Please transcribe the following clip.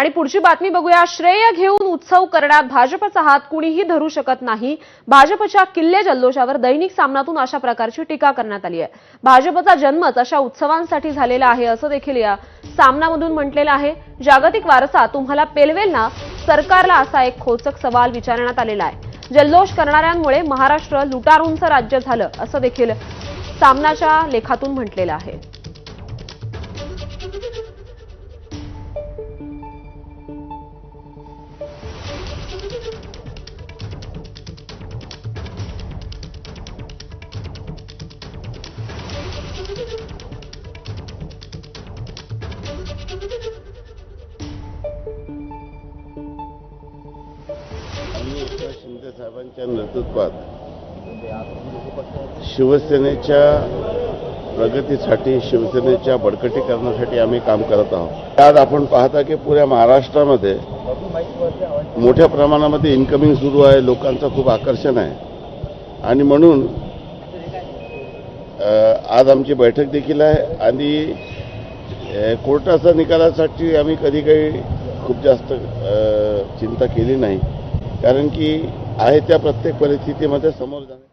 आणि पुढची बातमी बघूया. श्रेय घेऊन उत्सव करण्यात भाजपचा हात कुणीही धरू शकत नाही. भाजपच्या किल्ले जल्लोषावर दैनिक सामनातून अशा प्रकारची टीका करण्यात आली आहे. भाजपचा जन्मच अशा उत्सवांसाठी झालेला आहे असं देखील या सामनामधून म्हटलेलं आहे. जागतिक वारसा तुम्हाला पेलवेल ना सरकारला असा एक खोचक सवाल विचारण्यात आलेला आहे. जल्लोष करणाऱ्यांमुळे महाराष्ट्र लुटारूंचं राज्य झालं असं देखील सामनाच्या लेखातून म्हटलेलं आहे. शिंदे साहेबांच्या नेतृत्वात शिवसेनेच्या प्रगतीसाठी शिवसेनेच्या बळकटीकरणासाठी आम्ही काम करत आहोत. आज आपण पाहता की पुऱ्या महाराष्ट्रामध्ये मोठ्या प्रमाणामध्ये इन्कमिंग सुरू आहे. लोकांचं खूप आकर्षण आहे. आणि म्हणून आज आमची बैठक देखील आहे आणि कोर्टाचा कोर्टाच्या निकालासाठी आम्ही कधी काही खूप जास्त चिंता केली नाही. कारण की आहे त्या प्रत्येक परिस्थितीमध्ये समोर जाणे